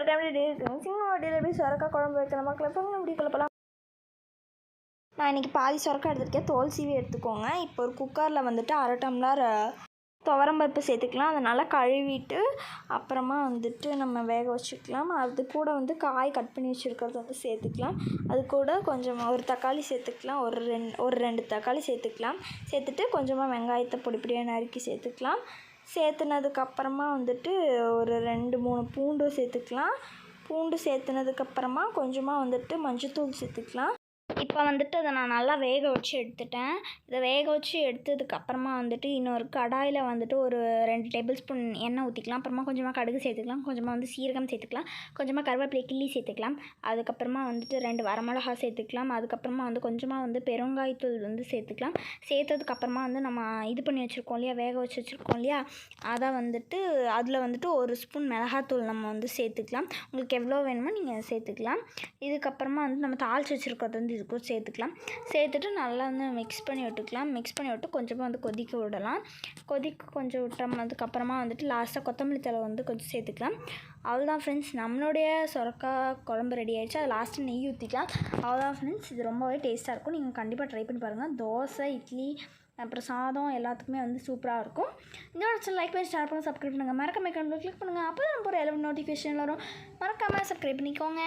Friends welcome எப்படி சின்ன சொரக்கா குழம்பு வைக்கிற மக்கள் எப்போ எப்படி குழப்பலாம் நான் இன்றைக்கி பாதி சொரக்கா எடுத்துருக்கேன். தோல் சீவி எடுத்துக்கோங்க. இப்போ ஒரு குக்கரில் வந்துட்டு அரை டம்ளர் துவரம்பருப்பு சேர்த்துக்கலாம். அதை நல்லா கழுவிட்டு அப்புறமா வந்துட்டு நம்ம வேக வச்சுக்கலாம். அது கூட வந்து காய் கட் பண்ணி வச்சுருக்கிறது வந்து சேர்த்துக்கலாம். அது கூட கொஞ்சம் ஒரு தக்காளி சேர்த்துக்கலாம். ஒரு ரெண்டு ஒரு ரெண்டு தக்காளி சேர்த்துக்கலாம். சேர்த்துட்டு கொஞ்சமாக வெங்காயத்தை பொடி பொடியாக நறுக்கி சேர்த்துக்கலாம். சேர்த்துனதுக்கப்புறமா வந்துட்டு ஒரு ரெண்டு மூணு பூண்டு சேர்த்துக்கலாம். பூண்டு சேர்த்துனதுக்கப்புறமா கொஞ்சமாக வந்துட்டு மஞ்சத்தூள் சேர்த்துக்கலாம். இப்போ வந்துட்டு அதை நான் நல்லா வேக வச்சு எடுத்துட்டேன். இதை வேக வச்சு எடுத்ததுக்கப்புறமா வந்துட்டு இன்னொரு கடாயில் வந்துட்டு ஒரு ரெண்டு டேபிள் ஸ்பூன் எண்ணெய் ஊற்றிக்கலாம் அப்புறமா கொஞ்சமாக கடுகு சேர்த்துக்கலாம். கொஞ்சமாக வந்து சீரகம் சேர்த்துக்கலாம். கொஞ்சமாக கருவேப்பிலை கிள்ளி சேர்த்துக்கலாம். அதுக்கப்புறமா வந்துட்டு ரெண்டு வரமிளகா சேர்த்துக்கலாம். அதுக்கப்புறமா வந்து கொஞ்சமாக வந்து பெருங்காயத்தூள் வந்து சேர்த்துக்கலாம். சேர்த்ததுக்கப்புறமா வந்து நம்ம இது பண்ணி வச்சுருக்கோம் இல்லையா? வேக வச்சு வச்சுருக்கோம் இல்லையா? அதை வந்துட்டு அதில் வந்துட்டு ஒரு ஸ்பூன் மிளகாத்தூள் நம்ம வந்து சேர்த்துக்கலாம். உங்களுக்கு எவ்வளோ வேணுமோ நீங்கள் சேர்த்துக்கலாம். இதுக்கப்புறமா வந்து நம்ம தாளித்து வச்சுருக்கிறது வந்து இது கூட சேர்த்துக்கலாம். சேர்த்துட்டு நல்லா வந்து மிக்ஸ் பண்ணி விட்டுக்கலாம். மிக்ஸ் பண்ணி விட்டு கொஞ்சமாக வந்து கொதிக்க விடலாம். கொதிக்க கொஞ்சம் விட்டோம்னதுக்கப்புறமா வந்துட்டு லாஸ்ட்டாக கொத்தமல்லி தழை வந்து கொஞ்சம் சேர்த்துக்கலாம். அவ்வளோதான் ஃப்ரெண்ட்ஸ் நம்மளுடைய சொரக்கா குழம்பு ரெடி ஆகிடுச்சு அது லாஸ்ட்டு நெய் ஊற்றிக்கலாம் அவ்வளோதான் ஃப்ரெண்ட்ஸ் இது ரொம்பவே டேஸ்ட்டாக இருக்கும். நீங்கள் கண்டிப்பாக ட்ரை பண்ணி பாருங்கள் தோசை இட்லி அப்புறம் சாதம் எல்லாத்துக்குமே வந்து சூப்பராக இருக்கும். இந்த ஒரு லைக் பண்ணி ஷேர் பண்ணி சப்ஸ்கிரைப் பண்ணுங்கள் மறக்காம கிளிக் பண்ணுங்கள் அப்போ தான் நம்ம ஒரு எலவன் நோட்டிஃபிகேஷன் வரும். மறக்காமல் சப்ஸ்கிரைப் பண்ணிக்கோங்க.